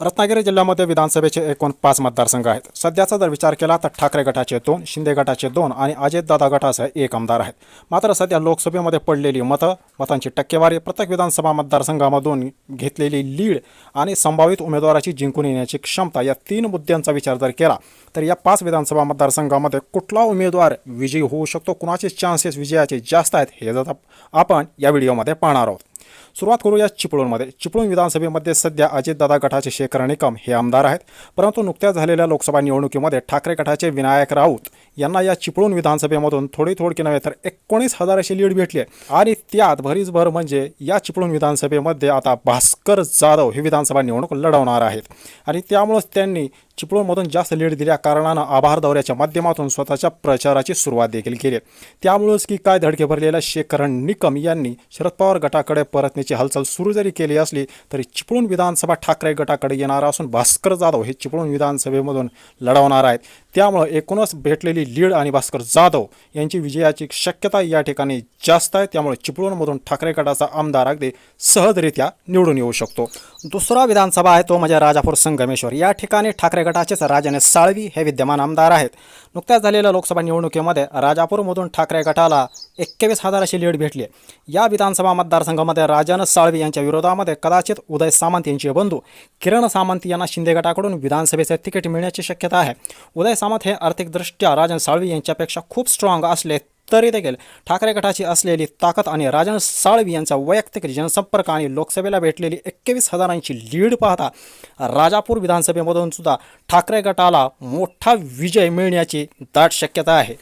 रत्नागिरी जिल्ह्यामध्ये विधानसभेचे एकूण पाच मतदारसंघ आहेत. सध्याचा जर विचार केला तर ठाकरे गटाचे दोन शिंदे गटाचे दोन आणि अजितदादा गटाचे एक आमदार आहेत. मात्र सध्या लोकसभेमध्ये पडलेली मतं मतांची टक्केवारी प्रत्येक विधानसभा मतदारसंघामधून घेतलेली लीड आणि संभावित उमेदवाराची जिंकून येण्याची क्षमता या तीन मुद्द्यांचा विचार जर केला तर या पाच विधानसभा मतदारसंघामध्ये कुठला उमेदवार विजयी होऊ शकतो? कुणाचे चान्सेस विजयाचे जास्त आहेत? हे जर आपण या व्हिडिओमध्ये पाहणार आहोत. सुरुवात करूया चिपळूणमध्ये. चिपळूण विधानसभेमध्ये सध्या अजितदादा गटाचे शेखर निकम हे आमदार आहेत. परंतु नुकत्याच झालेल्या लोकसभा निवडणुकीमध्ये ठाकरे गटाचे विनायक राऊत यांना या चिपळूण विधानसभेमधून थोडी थोडकी नव्हे तर एकोणीस हजाराची लीड भेटली आहे. आणि त्यात भरीसभर म्हणजे या चिपळूण विधानसभेमध्ये आता भास्कर जाधव ही विधानसभा निवडणूक लढवणार आहेत. आणि त्यामुळंच त्यांनी चिपळूणमधून जास्त लीड दिल्या कारणानं आभार दौऱ्याच्या माध्यमातून स्वतःच्या प्रचाराची सुरुवात देखील केली त्यामुळंच की काय धडके भरलेल्या शेखरण निकम यांनी शरद पवार गटाकडे परतण्याची हालचाल सुरू जरी केली असली तरी चिपळूण विधानसभा ठाकरे गटाकडे येणार असून भास्कर जाधव हे चिपळूण विधानसभेमधून लढवणार आहेत. त्यामुळं एकूणच भेटलेली लीड आणि भास्कर जाधव यांची विजयाची शक्यता या ठिकाणी जास्त आहे. त्यामुळे चिपळूणमधून ठाकरे गटाचा आमदार अगदी सहजरित्या निवडून येऊ शकतो. दुसरा विधानसभा आहे तो म्हणजे राजापूर संगमेश्वर. या ठिकाणी ठाकरे गटाचेच राजाने साळवी हे विद्यमान आमदार आहेत. नुकत्याच झालेल्या लोकसभा निवडणुकीमध्ये राजापूरमधून ठाकरे गटाला एक्केवीस हजाराची लीड भेटली. या विधानसभा मतदारसंघामध्ये राजानं साळवी यांच्या विरोधामध्ये कदाचित उदय सामंत यांचे बंधू किरण सामंत यांना शिंदे गटाकडून विधानसभेचे तिकीट मिळण्याची शक्यता आहे. उदय सामंत हे आर्थिकदृष्ट्या राजन साळवी यांच्यापेक्षा खूप स्ट्रॉंग असले तरी देखील ठाकरे गटाची असलेली ताकद आणि राजन साळवी यांचा वैयक्तिक जनसंपर्क आणि लोकसभेला भेटलेली एक्केवीस हजारांची लीड पाहता राजापूर विधानसभेमधून सुद्धा ठाकरे गटाला मोठा विजय मिळण्याची दाट शक्यता आहे.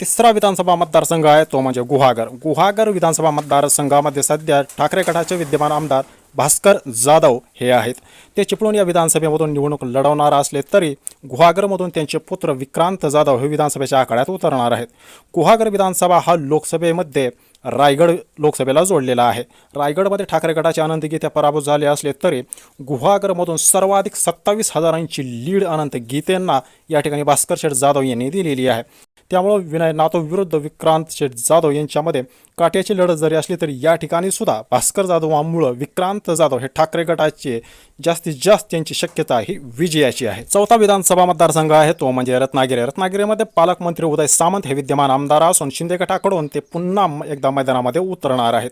तिसरा विधानसभा मतदारसंघ आहे तो म्हणजे गुहागर. गुहागर विधानसभा मतदारसंघामध्ये सध्या ठाकरे गटाचे विद्यमान आमदार भास्कर जाधव हे आहेत. ते चिपळूण या विधानसभेमधून निवडणूक लढवणार असले तरी गुहागरमधून त्यांचे पुत्र विक्रांत जाधव हे विधानसभेच्या आखाड्यात उतरणार आहेत. गुहागर विधानसभा हा लोकसभेमध्ये रायगड लोकसभेला जोडलेला आहे. रायगडमध्ये ठाकरे गटाचे अनंत पराभूत झाले असले तरी गुहागरमधून सर्वाधिक सत्तावीस हजारांची लीड अनंत गीतेंना या ठिकाणी भास्कर शेठ जाधव यांनी दिलेली आहे. त्यामुळं विनय नातो विरुद्ध विक्रांत शेठ जाधव यांच्यामध्ये काट्याची लढत जरी असली तरी या ठिकाणी सुद्धा भास्कर जाधवांमुळं विक्रांत जाधव हे ठाकरे गटाचे जास्तीत जास्त त्यांची शक्यता ही विजयाची आहे. चौथा विधानसभा मतदारसंघ आहे तो म्हणजे रत्नागिरी. रत्नागिरीमध्ये पालकमंत्री उदय सामंत हे विद्यमान आमदार असून शिंदे गटाकडून ते पुन्हा एकदा मैदानामध्ये उतरणार आहेत.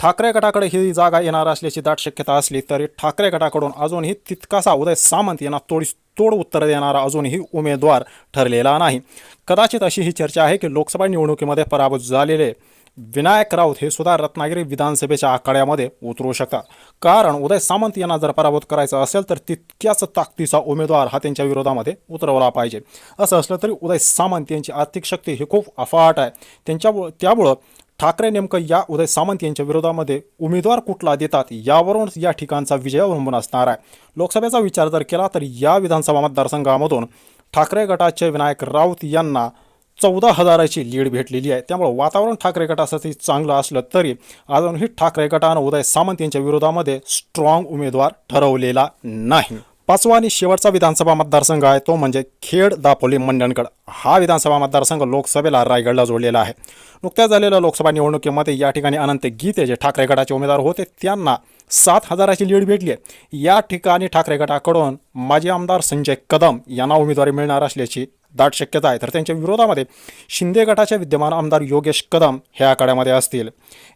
ठाकरे गटाकडे ही जागा येणार असल्याची दाट शक्यता असली तरी ठाकरे गटाकडून अजूनही तितकासा उदय सामंत यांना तोडी तोड उत्तर देणारा अजूनही उमेदवार ठरलेला नाही. कदाचित अशी ही चर्चा आहे की लोकसभा निवडणुकीमध्ये पराभूत झालेले विनायक राऊत हे सुद्धा रत्नागिरी विधानसभेच्या आखाड्यामध्ये उतरू शकतात. कारण उदय सामंत यांना जर पराभूत करायचा असेल तर तितक्याच ताकदीचा उमेदवार हा त्यांच्या विरोधामध्ये उतरवला पाहिजे. असं असलं तरी उदय सामंत यांची आर्थिक शक्ती ही खूप अफाट आहे. त्यांच्या त्यामुळं ठाकरे नेमकं या उदय सामंत यांच्या विरोधामध्ये उमेदवार कुठला देतात यावरून या ठिकाणचा विजय अवलंबून असणार आहे. लोकसभेचा विचार जर केला तर या विधानसभा मतदारसंघामधून ठाकरे गटाचे विनायक राऊत यांना चौदा हजाराची लीड भेटलेली आहे. त्यामुळे वातावरण ठाकरे गटासाठी चांगलं असलं तरी अजूनही ठाकरे गटानं उदय सामंत यांच्या विरोधामध्ये स्ट्रॉंग उमेदवार ठरवलेला नाही. पाचवा आणि शेवटचा विधानसभा मतदारसंघ आहे. तो म्हणजे खेड दापोली मंडणगड हा विधानसभा मतदारसंघ लोकसभेला रायगडला जोडलेला आहे. नुकत्याच झालेल्या लोकसभा निवडणुकीमध्ये या ठिकाणी अनंत गीते जे ठाकरे गटाचे उमेदवार होते त्यांना सात हजाराची लीड भेटली आहे. या ठिकाणी ठाकरे गटाकडून माजी आमदार संजय कदम यांना उमेदवारी मिळणार असल्याची दाट शक्यता आहे. तर त्यांच्या विरोधामध्ये शिंदे गटाचे विद्यमान आमदार योगेश कदम ह्या आखाड्यामध्ये असतील.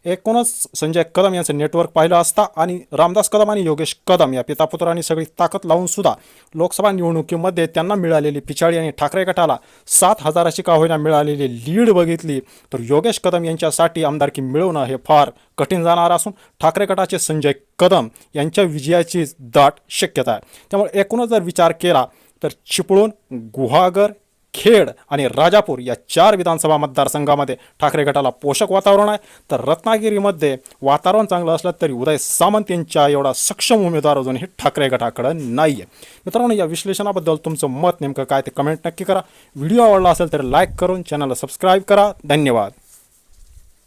एकूणच संजय कदम यांचं नेटवर्क पाहिलं असता आणि रामदास कदम आणि योगेश कदम या पितापुत्रांनी सगळी ताकद लावून सुद्धा लोकसभा निवडणुकीमध्ये त्यांना मिळालेली पिछाडी आणि ठाकरे गटाला सात हजाराची का होईना मिळालेली लीड बघितली तर योगेश कदम यांच्यासाठी आमदारकी मिळवणं हे फार कठीण जाणार असून ठाकरे गटाचे संजय कदम यांच्या विजयाची दाट शक्यता आहे. त्यामुळे एकूणच जर विचार केला तर चिपळूण गुहागर खेड आणि राजापूर या चार विधानसभा मतदारसंघामध्ये ठाकरे गटाला पोषक वातावरण आहे. तर रत्नागिरीमध्ये वातावरण चांगलं असलं तरी उदय सामंत यांच्या एवढा सक्षम उमेदवार अजून हे ठाकरे गटाकडं नाही आहे मित्रांनो या विश्लेषणाबद्दल तुमचं मत नेमकं काय ते कमेंट नक्की करा. व्हिडिओ आवडला असेल तर लाईक करून चॅनलला सबस्क्राईब करा. धन्यवाद.